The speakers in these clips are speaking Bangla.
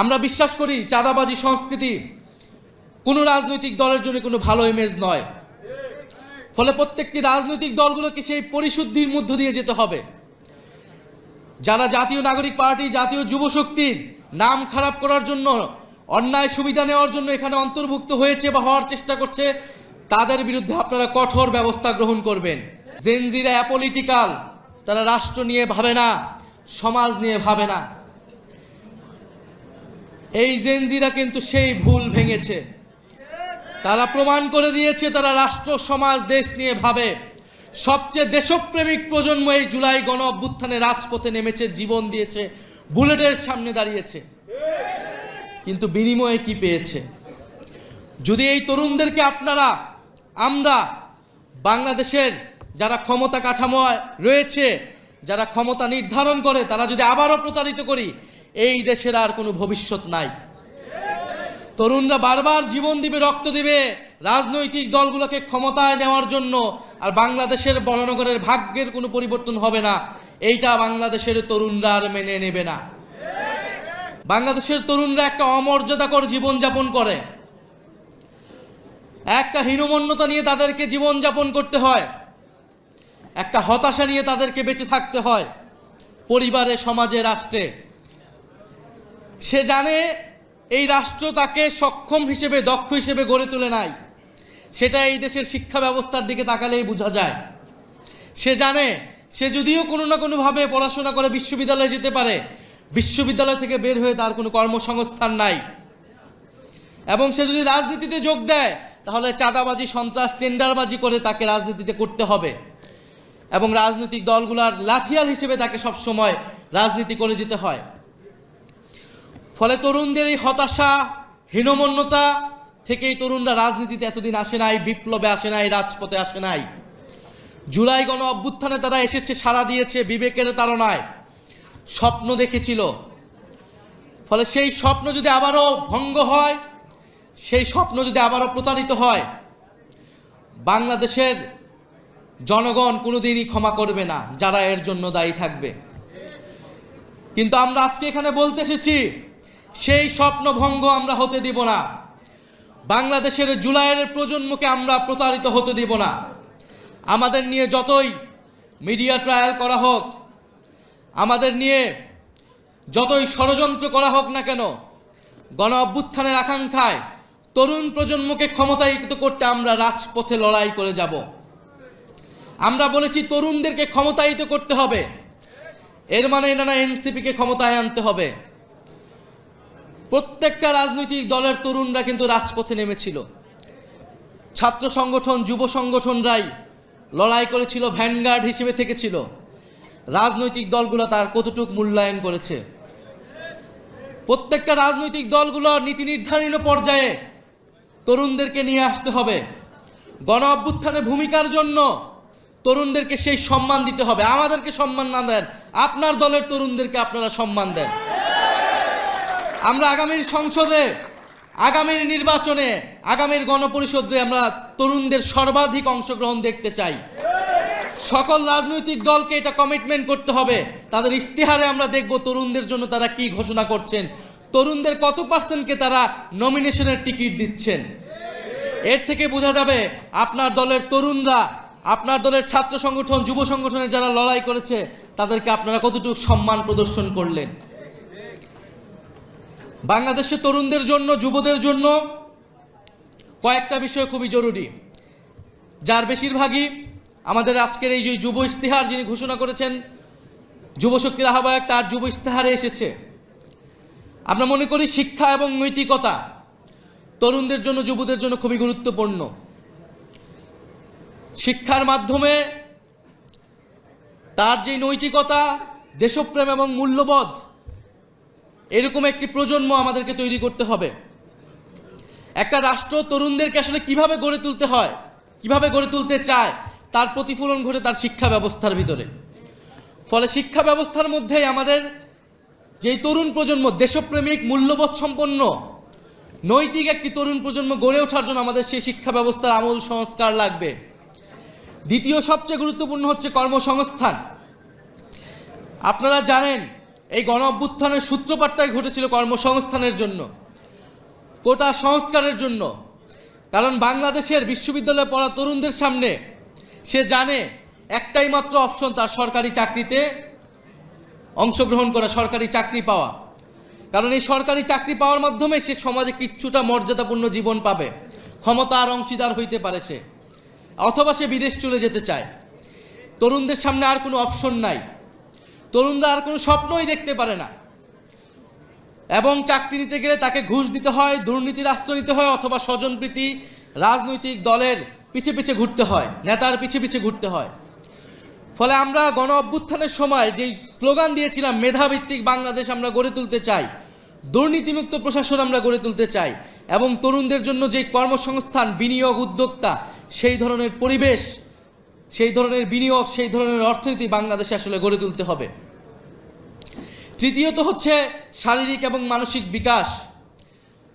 আমরা বিশ্বাস করি চাঁদাবাজি সংস্কৃতি কোনো রাজনৈতিক দলের জন্য কোনো ভালো ইমেজ নয়। ফলে প্রত্যেকটি রাজনৈতিক দলগুলোকে সেই পরিশুদ্ধির মধ্য দিয়ে যেতে হবে। যারা জাতীয় নাগরিক পার্টি, জাতীয় যুব শক্তির নাম খারাপ করার জন্য, অন্যায় সুবিধা নেওয়ার জন্য এখানে অন্তর্ভুক্ত হয়েছে বা হওয়ার চেষ্টা করছে, তাদের বিরুদ্ধে আপনারা কঠোর ব্যবস্থা গ্রহণ করবেন। জেনজিরা অ্যাপলিটিক্যাল তারা রাষ্ট্র নিয়ে ভাবে না, সমাজ নিয়ে ভাবে না। এই জেনজিরা কিন্তু সেই ভুল ভেঙেছে। তারা প্রমাণ করে দিয়েছে, তারা রাষ্ট্র, সমাজ, দেশ নিয়ে ভাবে। সবচেয়ে দেশপ্রেমিক প্রজন্ম এই জুলাই গণ অভ্যুত্থানে রাজপথে নেমেছে, জীবন দিয়েছে, বুলেটের সামনে দাঁড়িয়েছে। কিন্তু বিনিময়ে কি পেয়েছে? যদি এই তরুণদেরকে আপনারা, আমরা, বাংলাদেশের যারা ক্ষমতা কাঠামো রয়েছে, যারা ক্ষমতা নির্ধারণ করে, তারা যদি আবারও প্রতারিত করি এই দেশের আর কোনো ভবিষ্যৎ নাই। তরুণরা বারবার জীবন দিবে, রক্ত দিবে রাজনৈতিক দলগুলোকে ক্ষমতায় নেওয়ার জন্য, আর বাংলাদেশের বড়নগরের ভাগ্যের কোনো পরিবর্তন হবে না। এইটা বাংলাদেশের তরুণরা আর মেনে নেবে না। বাংলাদেশের তরুণরা একটা অমর্যাদাকর জীবনযাপন করে। একটা হীনমন্যতা নিয়ে তাদেরকে জীবনযাপন করতে হয়। একটা হতাশা নিয়ে তাদেরকে বেঁচে থাকতে হয়। পরিবারে, সমাজে, রাষ্ট্রে। সে জানে এই রাষ্ট্র তাকে সক্ষম হিসেবে, দক্ষ হিসেবে গড়ে তোলে নাই। সেটা এই দেশের শিক্ষা ব্যবস্থার দিকে তাকালেই বোঝা যায়। সে জানে, সে যদিও কোনো না কোনোভাবে পড়াশোনা করে বিশ্ববিদ্যালয়ে যেতে পারে, বিশ্ববিদ্যালয় থেকে বের হয়ে তার কোনো কর্মসংস্থান নাই। এবং সে যদি রাজনীতিতে যোগ দেয়, তাহলে চাঁদাবাজি, সন্ত্রাস, টেন্ডারবাজি করে তাকে রাজনীতিতে করতে হবে। এবং রাজনৈতিক দলগুলার লাঠিয়াল হিসেবে তাকে সবসময় রাজনীতি করে যেতে হয়। ফলে তরুণদের এই হতাশা, হীনমন্যতা থেকেই তরুণরা রাজনীতিতে এতদিন আসে নাই, বিপ্লবে আসে নাই, রাজপথে আসে নাই। জুলাই গণ অভ্যুত্থানে তারা এসেছে, সাড়া দিয়েছে বিবেকের তাড়নায়। স্বপ্ন দেখেছিল। ফলে সেই স্বপ্ন যদি আবারও ভঙ্গ হয়, সেই স্বপ্ন যদি আবারও প্রতারিত হয়, বাংলাদেশের জনগণ কোনোদিনই ক্ষমা করবে না, যারা এর জন্য দায়ী থাকবে। কিন্তু আমরা আজকে এখানে বলতে এসেছি সেই স্বপ্ন ভঙ্গ আমরা হতে দিব না। বাংলাদেশের জুলাইয়ের প্রজন্মকে আমরা প্রতারিত হতে দিব না। আমাদের নিয়ে যতই মিডিয়া ট্রায়াল করা হোক, আমাদের নিয়ে যতই ষড়যন্ত্র করা হোক না কেন, গণ অভ্যুত্থানের আকাঙ্ক্ষায় তরুণ প্রজন্মকে ক্ষমতায়িত করতে আমরা রাজপথে লড়াই করে যাব। আমরা বলেছি তরুণদেরকে ক্ষমতায়িত করতে হবে। এর মানে না, এনসিপিকে ক্ষমতায় আনতে হবে। প্রত্যেকটা রাজনৈতিক দলের তরুণরা কিন্তু রাজপথে নেমেছিল। ছাত্র সংগঠন, যুব সংগঠনরাই লড়াই করেছিল, ভ্যানগার্ড হিসেবে থেকেছিল। রাজনৈতিক দলগুলো তার কতটুক মূল্যায়ন করেছে? প্রত্যেকটা রাজনৈতিক দলগুলো নীতি নির্ধারণী পর্যায়ে তরুণদেরকে নিয়ে আসতে হবে। গণ অভ্যুত্থানে ভূমিকার জন্য তরুণদেরকে সেই সম্মান দিতে হবে। আমাদেরকে সম্মান না দেন, আপনার দলের তরুণদেরকে আপনারা সম্মান দেন। আমরা আগামীর সংসদে, আগামীর নির্বাচনে, আগামীর গণপরিষদে আমরা তরুণদের সর্বাধিক অংশগ্রহণ দেখতে চাই। সকল রাজনৈতিক দলকে এটা কমিটমেন্ট করতে হবে। তাদের ইস্তেহারে আমরা দেখব তরুণদের জন্য তারা কি ঘোষণা করছেন। তরুণদের কত পার্সেন্টকে তারা নমিনেশনের টিকিট দিচ্ছেন। এর থেকে বোঝা যাবে আপনার দলের তরুণরা, আপনার দলের ছাত্র সংগঠন, যুব সংগঠনের যারা লড়াই করেছে, তাদেরকে আপনারা কতটুকু সম্মান প্রদর্শন করলেন। বাংলাদেশের তরুণদের জন্য, যুবদের জন্য কয়েকটা বিষয় খুবই জরুরি। যার বেশিরভাগই আমাদের আজকের এই যে যুব ইস্তেহার যিনি ঘোষণা করেছেন যুবশক্তির আহ্বায়ক, তার যুব ইস্তেহারে এসেছে। আমরা মনে করি শিক্ষা এবং নৈতিকতা তরুণদের জন্য, যুবদের জন্য খুবই গুরুত্বপূর্ণ। শিক্ষার মাধ্যমে তার যে নৈতিকতা, দেশপ্রেম এবং মূল্যবোধ এরকম একটি প্রজন্ম আমাদেরকে তৈরি করতে হবে। একটা রাষ্ট্র তরুণদেরকে আসলে কীভাবে গড়ে তুলতে হয়, কীভাবে গড়ে তুলতে চায়, তার প্রতিফলন ঘটে তার শিক্ষা ব্যবস্থার ভিতরে। ফলে শিক্ষা ব্যবস্থার মধ্যেই আমাদের যেই তরুণ প্রজন্ম, দেশপ্রেমিক, মূল্যবোধ সম্পন্ন, নৈতিক একটি তরুণ প্রজন্ম গড়ে ওঠার জন্য আমাদের সেই শিক্ষা ব্যবস্থার আমূল সংস্কার লাগবে। দ্বিতীয় সবচেয়ে গুরুত্বপূর্ণ হচ্ছে কর্মসংস্থান। আপনারা জানেন এই গণ অভ্যুত্থানের সূত্রপাতটাই ঘটেছিল কর্মসংস্থানের জন্য, কোটা সংস্কারের জন্য। কারণ বাংলাদেশের বিশ্ববিদ্যালয়ে পড়া তরুণদের সামনে সে জানে একটাই মাত্র অপশন, তার সরকারি চাকরিতে অংশগ্রহণ করা, সরকারি চাকরি পাওয়া। কারণ এই সরকারি চাকরি পাওয়ার মাধ্যমে সে সমাজে কিচ্ছুটা মর্যাদাপূর্ণ জীবন পাবে, ক্ষমতা আর অংশীদার হইতে পারে সে, অথবা সে বিদেশ চলে যেতে চায়। তরুণদের সামনে আর কোনো অপশন নাই। তরুণরা আর কোনো স্বপ্নই দেখতে পারে না। এবং চাকরি নিতে গেলে তাকে ঘুষ দিতে হয়, দুর্নীতির আশ্রয় নিতে হয় অথবা স্বজনপ্রীতি রাজনৈতিক দলের পিছে পিছে ঘুরতে হয়, নেতার পিছে পিছে ঘুরতে হয়। ফলে আমরা গণ অভ্যুত্থানের সময় যেই স্লোগান দিয়েছিলাম, মেধাভিত্তিক বাংলাদেশ আমরা গড়ে তুলতে চাই, দুর্নীতিমুক্ত প্রশাসন আমরা গড়ে তুলতে চাই, এবং তরুণদের জন্য যে কর্মসংস্থান, বিনিয়োগ উদ্যোক্তা, সেই ধরনের পরিবেশ, সেই ধরনের বিনিয়োগ, সেই ধরনের অর্থনীতি বাংলাদেশে আসলে গড়ে তুলতে হবে। তৃতীয়ত হচ্ছে শারীরিক এবং মানসিক বিকাশ।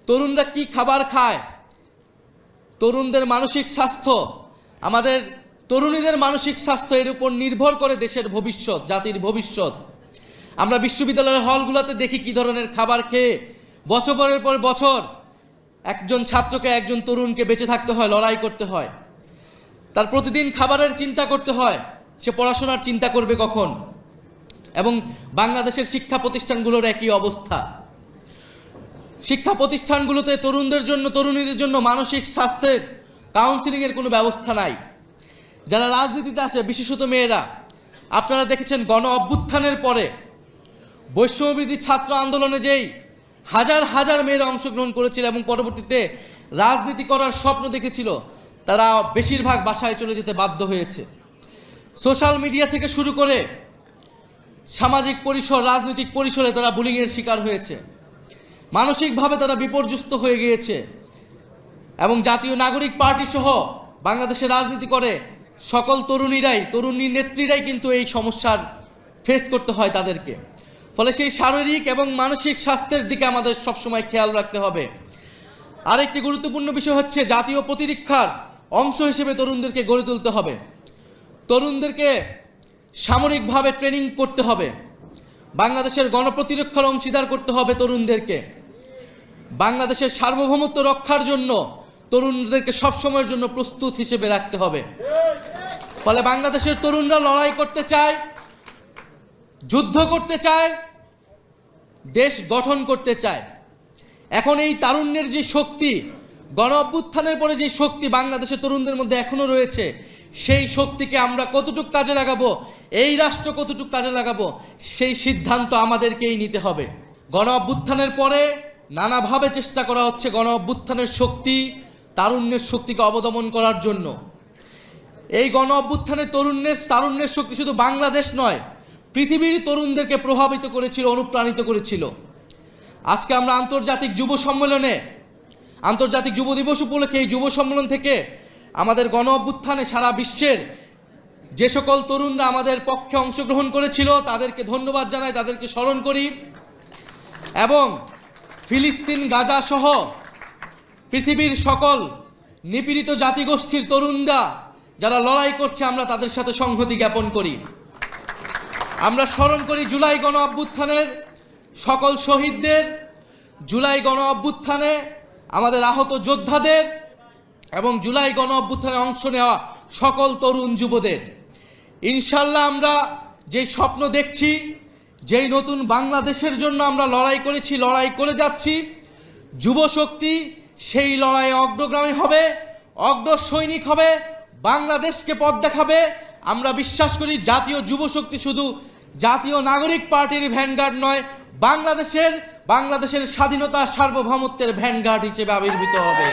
তরুণরা কি খাবার খায়? তরুণদের মানসিক স্বাস্থ্য। আমাদের তরুণীদের মানসিক স্বাস্থ্য এর উপর নির্ভর করে দেশের ভবিষ্যৎ, জাতির ভবিষ্যৎ। আমরা বিশ্ববিদ্যালয়ের হলগুলোতে দেখি কি ধরনের খাবার খেয়ে বছরের পর বছর একজন ছাত্রকে একজন তরুণকে বেঁচে থাকতে হয়, লড়াই করতে হয়। তার প্রতিদিন খাবারের চিন্তা করতে হয়। সে পড়াশোনার চিন্তা করবে কখন? এবং বাংলাদেশের শিক্ষা প্রতিষ্ঠানগুলোর একই অবস্থা। শিক্ষা প্রতিষ্ঠানগুলোতে তরুণদের জন্য, তরুণীদের জন্য মানসিক স্বাস্থ্যের কাউন্সিলিংয়ের কোনো ব্যবস্থা নাই। যারা রাজনীতিতে আসে, বিশেষত মেয়েরা, আপনারা দেখেছেন গণ অভ্যুত্থানের পরে বৈষম্যবিধি ছাত্র আন্দোলনে যেই হাজার হাজার মেয়েরা অংশগ্রহণ করেছিল এবং পরবর্তীতে রাজনীতি করার স্বপ্ন দেখেছিল, তারা বেশিরভাগ বাসায় চলে যেতে বাধ্য হয়েছে। সোশ্যাল মিডিয়া থেকে শুরু করে সামাজিক পরিসর, রাজনৈতিক পরিসরে তারা বুলিংয়ের শিকার হয়েছে। মানসিকভাবে তারা বিপর্যস্ত হয়ে গিয়েছে। এবং জাতীয় নাগরিক পার্টি সহ বাংলাদেশে রাজনীতি করে সকল তরুণীরাই, তরুণী নেত্রীরাই কিন্তু এই সমস্যার ফেস করতে হয় তাদেরকে। ফলে সেই শারীরিক এবং মানসিক স্বাস্থ্যের দিকে আমাদের সবসময় খেয়াল রাখতে হবে। আরেকটি গুরুত্বপূর্ণ বিষয় হচ্ছে জাতীয় প্রতিরক্ষার অংশ হিসেবে তরুণদেরকে গড়ে তুলতে হবে। তরুণদেরকে সামরিকভাবে ট্রেনিং করতে হবে। বাংলাদেশের গণপ্রতিরক্ষার অংশীদার করতে হবে তরুণদেরকে। বাংলাদেশের সার্বভৌমত্ব রক্ষার জন্য তরুণদেরকে সবসময়ের জন্য প্রস্তুত হিসেবে রাখতে হবে। ফলে বাংলাদেশের তরুণরা লড়াই করতে চায়, যুদ্ধ করতে চায়, দেশ গঠন করতে চায়। এখন এই তারুণ্যের যে শক্তি গণ অভ্যুত্থানের পরে যে শক্তি বাংলাদেশের তরুণদের মধ্যে এখনও রয়েছে সেই শক্তিকে আমরা কতটুক কাজে লাগাবো, এই রাষ্ট্র কতটুক কাজে লাগাবো, সেই সিদ্ধান্ত আমাদেরকেই নিতে হবে। গণ অভ্যুত্থানের পরে নানাভাবে চেষ্টা করা হচ্ছে গণ অভ্যুত্থানের শক্তি, তারুণ্যের শক্তিকে অবদমন করার জন্য। এই গণ অভ্যুত্থানের তরুণের তারুণ্যের শক্তি শুধু বাংলাদেশ নয়, পৃথিবীর তরুণদেরকে প্রভাবিত করেছিল, অনুপ্রাণিত করেছিল। আজকে আমরা আন্তর্জাতিক যুব সম্মেলনে, আন্তর্জাতিক যুব দিবস উপলক্ষে এই যুব সম্মেলন থেকে আমাদের গণ অভ্যুত্থানে সারা বিশ্বের যে সকল তরুণরা আমাদের পক্ষে অংশগ্রহণ করেছিল, তাদেরকে ধন্যবাদ জানাই, তাদেরকে স্মরণ করি। এবং ফিলিস্তিন, গাজা সহ পৃথিবীর সকল নিপীড়িত জাতিগোষ্ঠীর তরুণরা যারা লড়াই করছে, আমরা তাদের সাথে সংহতি জ্ঞাপন করি। আমরা স্মরণ করি জুলাই গণ অভ্যুত্থানের সকল শহীদদের। জুলাই গণ অভ্যুত্থানে আমাদের আহত যোদ্ধাদের এবং জুলাই গণ অভ্যুত্থানে অংশ নেওয়া সকল তরুণ যুবদের। ইনশাল্লাহ আমরা যে স্বপ্ন দেখছি, যেই নতুন বাংলাদেশের জন্য আমরা লড়াই করেছি, লড়াই করে যাচ্ছি, যুবশক্তি সেই লড়াইয়ে অগ্রগ্রামী হবে অগ্র সৈনিক হবে, বাংলাদেশকে পথ দেখাবে। আমরা বিশ্বাস করি জাতীয় যুবশক্তি শুধু জাতীয় নাগরিক পার্টির ভ্যানগার্ড নয়, বাংলাদেশের বাংলাদেশের স্বাধীনতা সার্বভৌমত্বের ভ্যানগার্ড হিসেবে আবির্ভূত হবে।